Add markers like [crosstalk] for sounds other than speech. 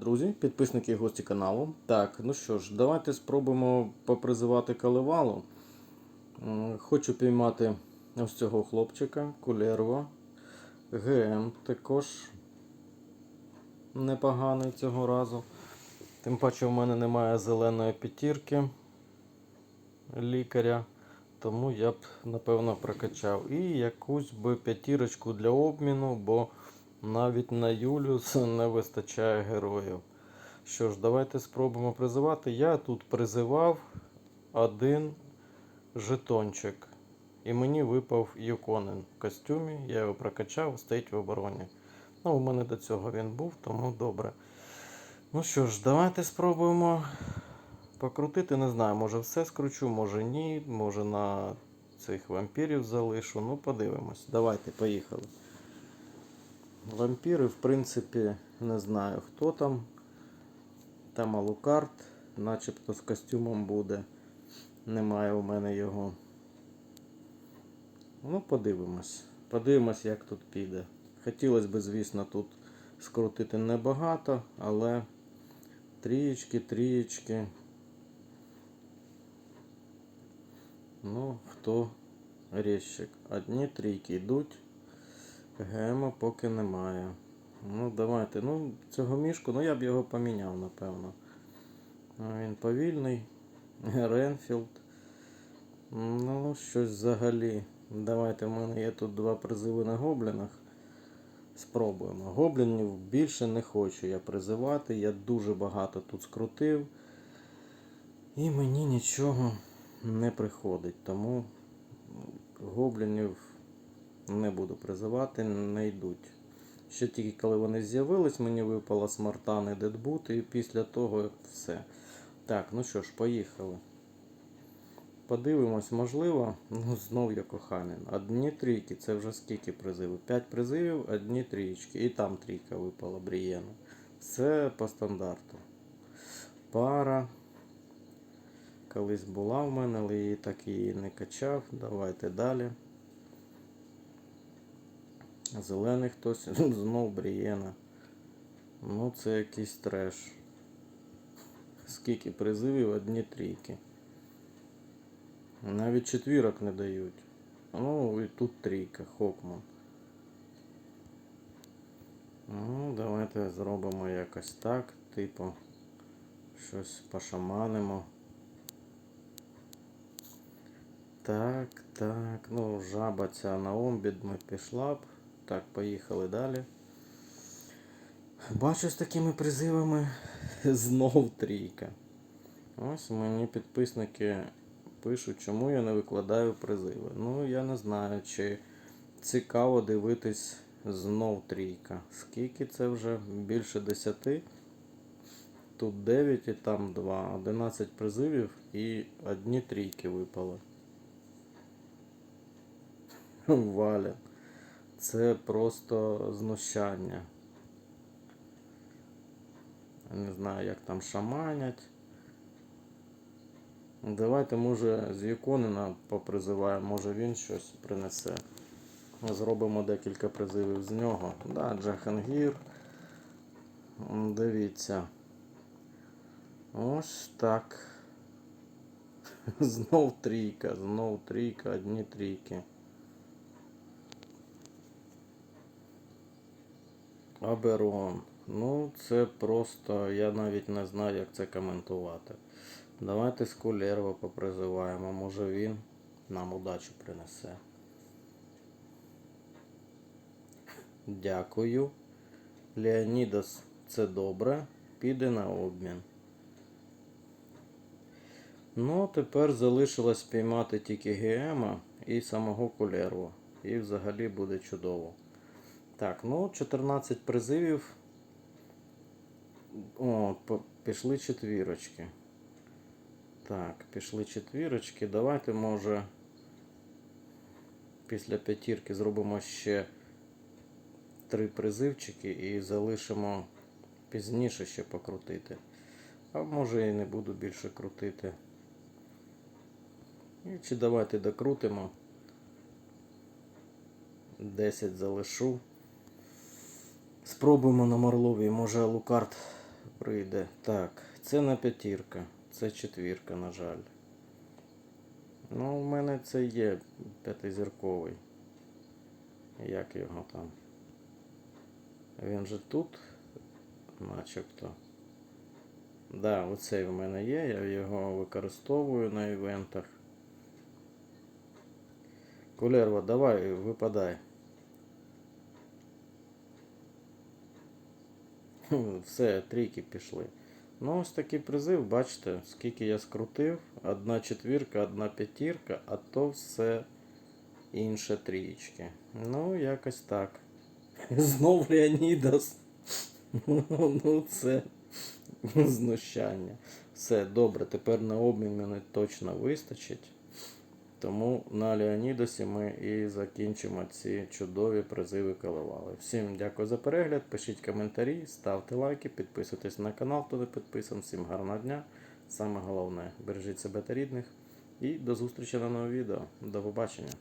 Друзі, підписники і гості каналу. Так, ну що ж, давайте спробуємо попризивати каливалу. Хочу піймати ось цього хлопчика, кулерво. ГМ також непоганий цього разу. Тим паче в мене немає зеленої п'ятірки лікаря, тому я б напевно прокачав. І якусь би п'ятірочку для обміну, бо навіть на Юліус не вистачає героїв. Що ж, давайте спробуємо призивати. Я тут призивав один жетончик. І мені випав Юконен в костюмі. Я його прокачав, стоїть в обороні. Ну, у мене до цього він був, тому добре. Ну що ж, давайте спробуємо покрутити. Не знаю, може все скручу, може ні, може на цих вампірів залишу. Ну, подивимось. Давайте, поїхали. Вампіри, в принципі, не знаю хто там. Там Алукарт, начебто з костюмом буде. Немає у мене його. Ну, подивимось. Подивимось, як тут піде. Хотілося б, звісно, тут скрутити небагато, але трієчки, трієчки. Ну, хто резчик. Одні трійки йдуть. Гема поки немає. Ну, давайте. Ну, цього мішку, ну я б його поміняв, напевно. Ну, Він повільний. [laughs] Ренфілд. Ну, щось взагалі. Давайте в мене є тут два призиви на гоблінах. Спробуємо. Гоблінів більше не хочу я призивати. Я дуже багато тут скрутив. І мені нічого не приходить. Тому гоблінів не буду призивати, не йдуть. Ще тільки коли вони з'явились, мені випала смартан і дедбут, і після того все. Так, ну що ж, поїхали. Подивимось, можливо, ну знов я коханин. Одні трійки, це вже скільки призивів? 5 призивів, одні трієчки. І там трійка випала Брієна. Все по стандарту. Пара. Колись була в мене, але її так її не качав. Давайте далі. Зелений хтось, [laughs] знов Брієна. Ну це якийсь треш. Скільки призивів, одні трійки. Навіть четвірок не дають. Ну і тут трійка, Хокман. Ну, давайте зробимо якось так, типу, щось пошаманимо. Так, так, ну жаба ця на омбід ми пішла б. Так, поїхали далі. Бачу з такими призивами знов трійка. Ось мені підписники пишуть, чому я не викладаю призиви. Ну, я не знаю, чи цікаво дивитись знов трійка. Скільки це вже? Більше 10. Тут 9 і там 2. 11 призивів і одні трійки випали. Валя. Це просто знущання. Не знаю, як там шаманять. Давайте, може, з Юконина попризиваємо, може він щось принесе. Зробимо декілька призивів з нього. Да, Джахангір. Дивіться. Ось так. [laughs] Знов трійка, знов трійка, одні трійки. Аберон. Ну, це просто, я навіть не знаю, як це коментувати. Давайте Скулерва попризиваємо, може він нам удачу принесе. Дякую. Леонідас це добре. Піде на обмін. Ну, тепер залишилось піймати тільки Гема і самого Кулерва. І взагалі буде чудово. Так, ну 14 призивів. О, пішли четвірочки. Так, пішли четвірочки. Давайте, може, після п'ятірки зробимо ще три призивчики і залишимо пізніше ще покрутити. А може і не буду більше крутити. І чи давайте докрутимо. 10 залишу. Спробуємо на Марлові. Може Лукард прийде. Так, це не п'ятірка, це четвірка, на жаль. Ну, у мене це є п'ятизірковий. Як його там? Він же тут, начебто. Да, оцей в мене є, я його використовую на івентах. Кулерва, давай, випадай. Все, трійки пішли. Ну, ось такий призив, бачите, скільки я скрутив. Одна четвірка, одна п'ятірка, а то все інше трієчки. Ну, якось так. [laughs] Знов Леонідас. [laughs] Ну, це [laughs] знущання. Все, добре, тепер на обмін мене точно вистачить. Тому на Леонідосі ми і закінчимо ці чудові призиви коливали. Всім дякую за перегляд, пишіть коментарі, ставте лайки, підписуйтесь на канал, хто не підписаний. Всім гарного дня. Саме головне, бережіть себе та рідних. І до зустрічі на новому відео. До побачення.